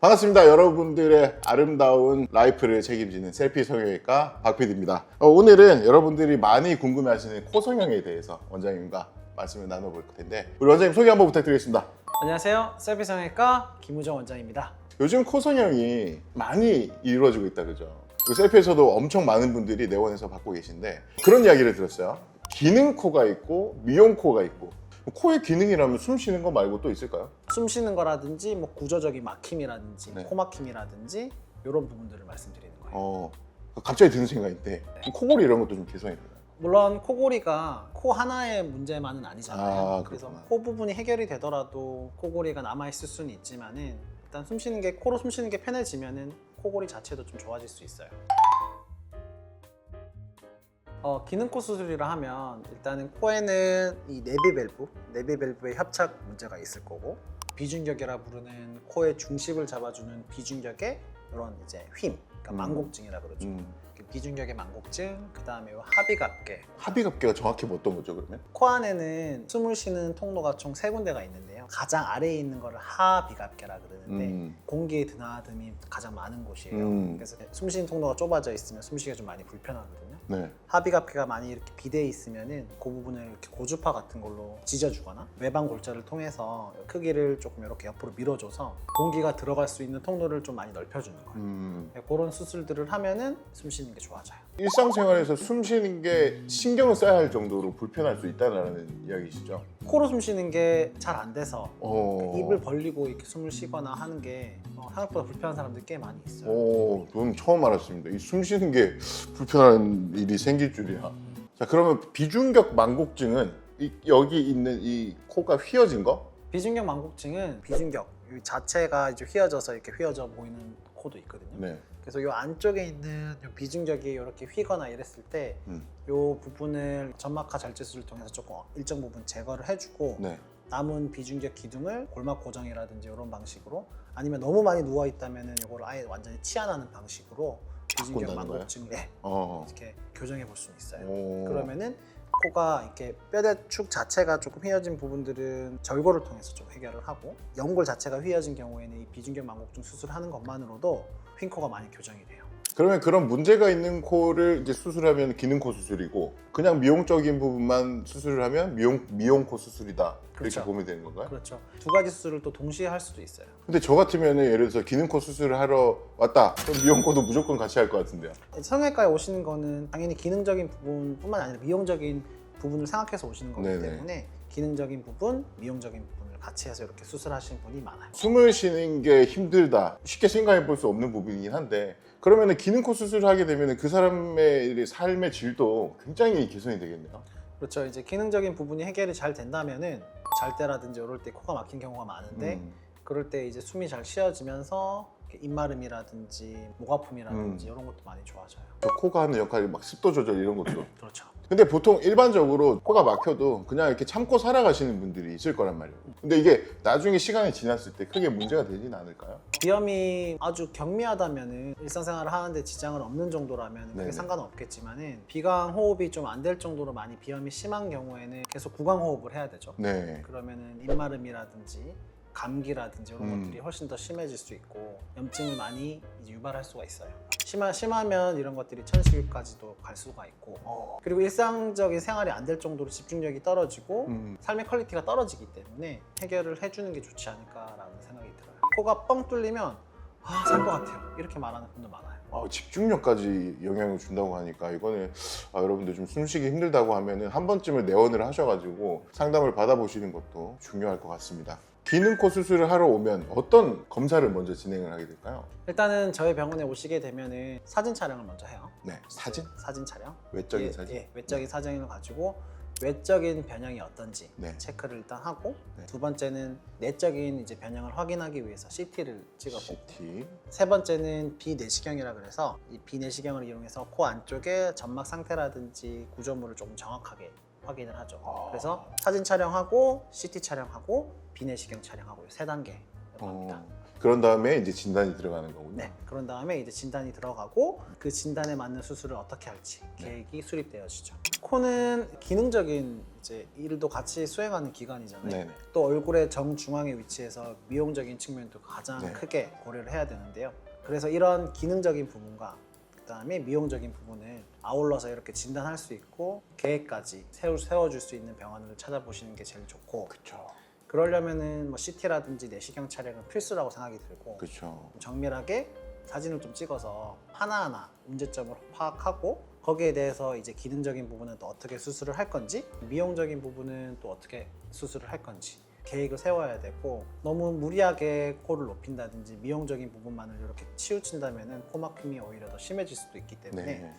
반갑습니다. 여러분들의 아름다운 라이프를 책임지는 셀피 성형외과 박PD입니다. 어, 오늘은 여러분들이 많이 궁금해하시는 코 성형에 대해서 원장님과 말씀을 나눠볼 텐데 우리 원장님 소개 한번 부탁드리겠습니다. 안녕하세요. 셀피 성형외과 김우정 원장입니다. 요즘 코 성형이 많이 이루어지고 있다 그죠? 그 셀피에서도 엄청 많은 분들이 내원해서 받고 계신데 그런 이야기를 들었어요. 기능 코가 있고 미용 코가 있고 코의 기능이라면 숨 쉬는 거 말고 또 있을까요? 숨 쉬는 거라든지 뭐 구조적인 막힘이라든지 네. 코막힘이라든지 이런 부분들을 말씀드리는 거예요. 어 갑자기 드는 생각인데 코골이 이런 것도 좀 개선해요. 물론 코골이가 코 하나의 문제만은 아니잖아요. 아, 그래서 그렇구나. 코 부분이 해결이 되더라도 코골이가 남아 있을 수는 있지만은 일단 숨 쉬는 게 코로 숨 쉬는 게 편해지면은 코골이 자체도 좀 좋아질 수 있어요. 어, 기능코 수술이라 하면 일단은 코에는 이 내비 밸브, 내비 밸브의 협착 문제가 있을 거고 비중격이라 부르는 코의 중심을 잡아주는 비중격의 이런 이제 휨, 그러니까 음. 망곡증이라 그러죠. 음, 그 비중격의 망곡증, 그 다음에 합의갑계. 합의갑계가 정확히 뭐 어떤 거죠 그러면? 코 안에는 숨을 쉬는 통로가 총 세 군데가 있는데요. 가장 아래에 있는 거를 하비갑계라 그러는데 음. 공기의 드나듦이 가장 많은 곳이에요. 음. 그래서 숨 쉬는 통로가 좁아져 있으면 숨쉬기가 좀 많이 불편하거든요. 네. 하비갑계가 많이 이렇게 비대해 있으면은 그 부분을 이렇게 고주파 같은 걸로 찢어주거나 외방 골절을 통해서 크기를 조금 이렇게 옆으로 밀어줘서 공기가 들어갈 수 있는 통로를 좀 많이 넓혀주는 거예요. 음. 그런 수술들을 하면은 숨 쉬는 게 좋아져요. 일상생활에서 숨 쉬는 게 신경을 써야 할 정도로 불편할 수 있다는 이야기시죠? 코로 숨 쉬는 게 잘 안 돼서 어. 입을 벌리고 이렇게 숨을 쉬거나 하는 게 어, 생각보다 불편한 사람들이 꽤 많이 있어요. 오, 전 처음 알았습니다. 이 숨 쉬는 게 불편한 일이 생길 줄이야. 자, 그러면 비중격 망곡증은 이- 여기 있는 이 코가 휘어진 거? 비중격 망곡증은 비중격 이 자체가 이제 휘어져서 이렇게 휘어져 보이는 코도 있거든요. 네. 그래서 이 안쪽에 있는 요 비중격이 이렇게 휘거나 이랬을 때 이 음. 부분을 점막하 절제술을 통해서 조금 일정 부분 제거를 해주고 네. 남은 비중격 기둥을 골막 고정이라든지 이런 방식으로 아니면 너무 많이 누워 있다면은 이걸 아예 완전히 치환하는 방식으로 비중격 바꾼다는 네, 어. 이렇게 교정해 볼 수는 있어요. 오. 그러면은 코가 이렇게 뼈대축 자체가 조금 휘어진 부분들은 절골을 통해서 좀 해결을 하고 연골 자체가 휘어진 경우에는 이 비중격 망곡증 수술하는 것만으로도 휨코가 많이 교정이 돼요. 그러면 그런 문제가 있는 코를 이제 수술하면 기능 코 수술이고 그냥 미용적인 부분만 수술을 하면 미용 미용 코 수술이다. 그렇게 그렇죠. 보면 되는 건가요? 그렇죠. 두 가지 수술을 또 동시에 할 수도 있어요. 근데 저 같으면은 예를 들어서 기능 코 수술을 하러 왔다. 그럼 미용 코도 무조건 같이 할 것 같은데요. 성형외과에 오시는 거는 당연히 기능적인 부분뿐만 아니라 미용적인 부분을 생각해서 오시는 거기 네네. 때문에 기능적인 부분, 미용적인 같이 해서 이렇게 수술하시는 분이 많아요. 숨을 쉬는 게 힘들다. 쉽게 생각해 볼 수 없는 부분이긴 한데 그러면은 기능 코 수술을 하게 되면은 그 사람의 삶의 질도 굉장히 개선이 되겠네요. 그렇죠. 이제 기능적인 부분이 해결이 잘 된다면은 잘 때라든지 이럴 때 코가 막힌 경우가 많은데 음. 그럴 때 이제 숨이 잘 쉬어지면서 입마름이라든지 목 아픔이라든지 음. 이런 것도 많이 좋아져요. 저 코가 하는 역할이 막 습도 조절 이런 것도. 그렇죠. 근데 보통 일반적으로 코가 막혀도 그냥 이렇게 참고 살아가시는 분들이 있을 거란 말이에요. 근데 이게 나중에 시간이 지났을 때 크게 문제가 되진 않을까요? 비염이 아주 경미하다면은 일상생활을 하는데 지장은 없는 정도라면 그게 네네. 없겠지만은 비강 호흡이 좀 안 될 정도로 많이 비염이 심한 경우에는 계속 구강 호흡을 해야 되죠. 네. 그러면은 입마름이라든지 감기라든지 이런 음. 것들이 훨씬 더 심해질 수 있고 염증을 많이 이제 유발할 수가 있어요. 심하, 심하면 이런 것들이 천식까지도 갈 수가 있고 그리고 일상적인 생활이 안 될 정도로 집중력이 떨어지고 음. 삶의 퀄리티가 떨어지기 때문에 해결을 해주는 게 좋지 않을까라는 생각이 들어요. 코가 뻥 뚫리면 아, 살 것 같아요. 이렇게 말하는 분도 많아요. 아, 집중력까지 영향을 준다고 하니까 이거는 아, 여러분들 좀 숨쉬기 힘들다고 하면은 한 번쯤은 내원을 하셔가지고 상담을 받아보시는 것도 중요할 것 같습니다. 기능코 수술을 하러 오면 어떤 검사를 먼저 진행을 하게 될까요? 일단은 저희 병원에 오시게 되면은 사진 촬영을 먼저 해요. 네, 사진? 사진 촬영. 외적인 예, 사진? 예, 외적인 사진을 가지고 외적인 변형이 어떤지 네. 체크를 일단 하고 네. 두 번째는 내적인 이제 변형을 확인하기 위해서 CT를 찍어보고 CT. 세 번째는 비내시경이라 그래서 이 비내시경을 이용해서 코 안쪽에 점막 상태라든지 구조물을 조금 정확하게 확인을 하죠. 아. 그래서 사진 촬영하고 CT 촬영하고 비내시경 촬영하고 세 단계로 어, 합니다. 그런 다음에 이제 진단이 들어가는 거군요. 네. 그런 다음에 이제 진단이 들어가고 그 진단에 맞는 수술을 어떻게 할지 계획이 수립되어지죠. 코는 기능적인 이제 일도 같이 수행하는 기관이잖아요. 네네. 또 얼굴의 정중앙에 위치해서 미용적인 측면도 가장 네. 크게 고려를 해야 되는데요. 그래서 이런 기능적인 부분과 그다음에 미용적인 부분을 아울러서 이렇게 진단할 수 있고 계획까지 세워, 세워줄 수 있는 병원을 찾아보시는 게 제일 좋고 그렇죠. 그러려면은 뭐 CT라든지 내시경 촬영은 필수라고 생각이 들고 그렇죠. 정밀하게 사진을 좀 찍어서 하나하나 문제점을 파악하고 거기에 대해서 이제 기능적인 부분은 또 어떻게 수술을 할 건지 미용적인 부분은 또 어떻게 수술을 할 건지 계획을 세워야 되고 너무 무리하게 코를 높인다든지 미용적인 부분만을 이렇게 치우친다면은 코 막힘이 오히려 더 심해질 수도 있기 때문에 네.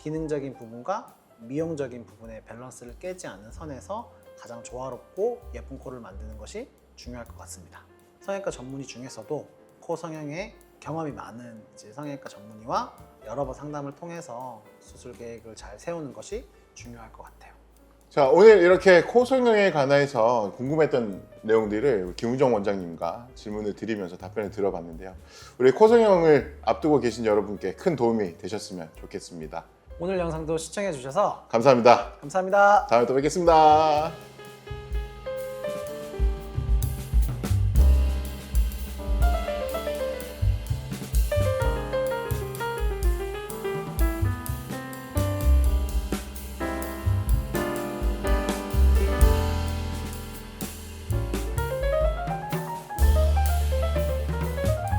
기능적인 부분과 미용적인 부분의 밸런스를 깨지 않는 선에서 가장 조화롭고 예쁜 코를 만드는 것이 중요할 것 같습니다. 성형외과 전문의 중에서도 코 성형에 경험이 많은 이제 성형외과 전문의와 여러 번 상담을 통해서 수술 계획을 잘 세우는 것이 중요할 것 같아요. 자 오늘 이렇게 코 성형에 관해서 궁금했던 내용들을 김우정 원장님과 질문을 드리면서 답변을 들어봤는데요. 우리 코 성형을 앞두고 계신 여러분께 큰 도움이 되셨으면 좋겠습니다. 오늘 영상도 시청해 주셔서 감사합니다. 감사합니다. 다음에 또 뵙겠습니다.